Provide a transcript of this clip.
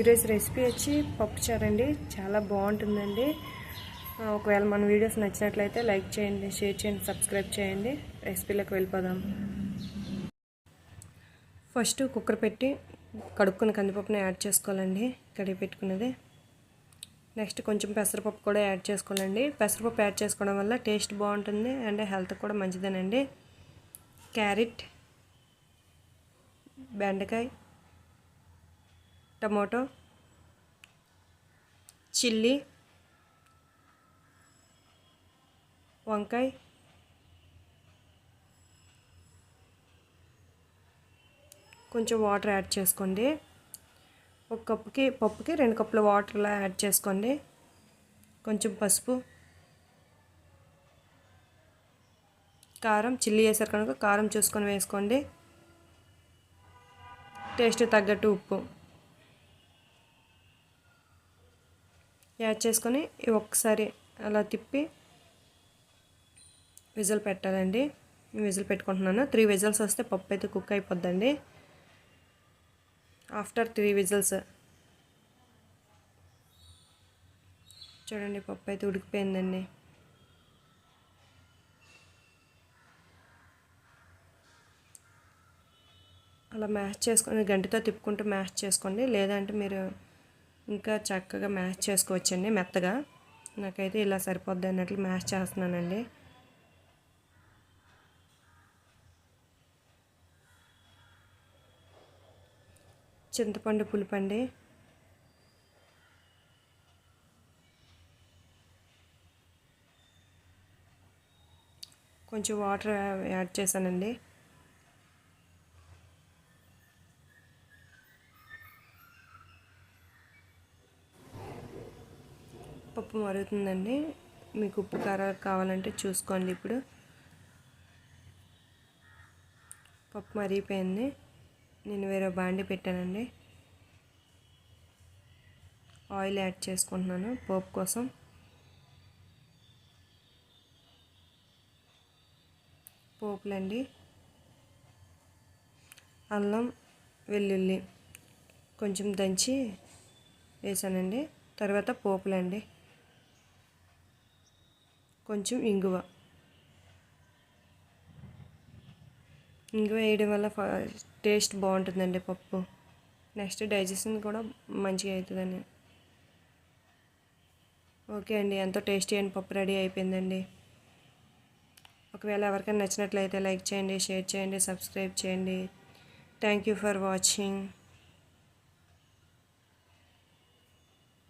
ఈరోజు రెసిపీ వచ్చి పప్పుచారు అండి. చాలా బాగుంటుందండి. ఒకవేళ మన వీడియోస్ నచ్చినట్లయితే లైక్ చేయండి షేర్ చేయండి సబ్స్క్రైబ్ చేయండి. రెసిపీలోకి వెళ్ళిపోదాం. ఫస్ట్ కుక్కర్ పెట్టి కడుక్కున్న కందిపప్పుని యాడ్ చేసుకోవాలండి. కడిగి పెట్టుకున్నది. నెక్స్ట్ కొంచెం పెసరపప్పు కూడా యాడ్ చేసుకోవాలండి. పెసరపప్పు యాడ్ చేసుకోవడం వల్ల టేస్ట్ బాగుంటుంది అండ్ హెల్త్ కూడా మంచిదేనండి. క్యారెట్ బెండకాయ టమాటో చిల్లీ వంకాయ కొంచెం వాటర్ యాడ్ చేసుకోండి. ఒక కప్పుకి పప్పుకి రెండు కప్పుల వాటర్లా యాడ్ చేసుకోండి. కొంచెం పసుపు కారం చిల్లీ వేసారు కనుక కారం చూసుకొని వేసుకోండి. టేస్ట్ తగ్గట్టు ఉప్పు. యాడ్ చేసుకొని ఒకసారి అలా తిప్పి విజిల్ పెట్టాలండి. విజిల్ పెట్టుకుంటున్నాను. త్రీ విజిల్స్ వస్తే పప్పు అయితే కుక్ అయిపోద్దండి. After three whistles. చూడండి పప్పు అయితే ఉడికిపోయిందండి. అలా మ్యాష్ చేసుకొని గంటితో తిప్పుకుంటూ మ్యాష్ చేసుకోండి. లేదంటే మీరు ఇంకా చక్కగా మ్యాష్ చేసుకోవచ్చండి మెత్తగా. నాకైతే ఇలా సరిపోద్ది అన్నట్లు మ్యాష్ చేస్తున్నానండి. చింతపండు పులుపండి. కొంచెం వాటర్ యాడ్ చేశానండి. పప్పు మరుగుతుందండి మీకు ఉప్పు కారాలు కావాలంటే చూసుకోండి ఇప్పుడు. పప్పు మరిగిపోయింది నేను వేరే బాండి పెట్టానండి. ఆయిల్ యాడ్ చేసుకుంటున్నాను పోపు కోసం. పోపులండి. అల్లం వెల్లుల్లి కొంచెం దంచి వేసానండి. తర్వాత పోపులండి. కొంచెం ఇంగువ. ఇంగువ వేయడం వల్ల టేస్ట్ బాగుంటుందండి పప్పు. నెక్స్ట్ డైజెషన్ కూడా మంచిగా అవుతుందని ఓకే అండి ఎంతో టేస్టీ అయిన పప్పు రెడీ అయిపోయిందండి. ఒకవేళ ఎవరికైనా నచ్చినట్లయితే లైక్ చేయండి షేర్ చేయండి సబ్స్క్రైబ్ చేయండి. Thank you for watching.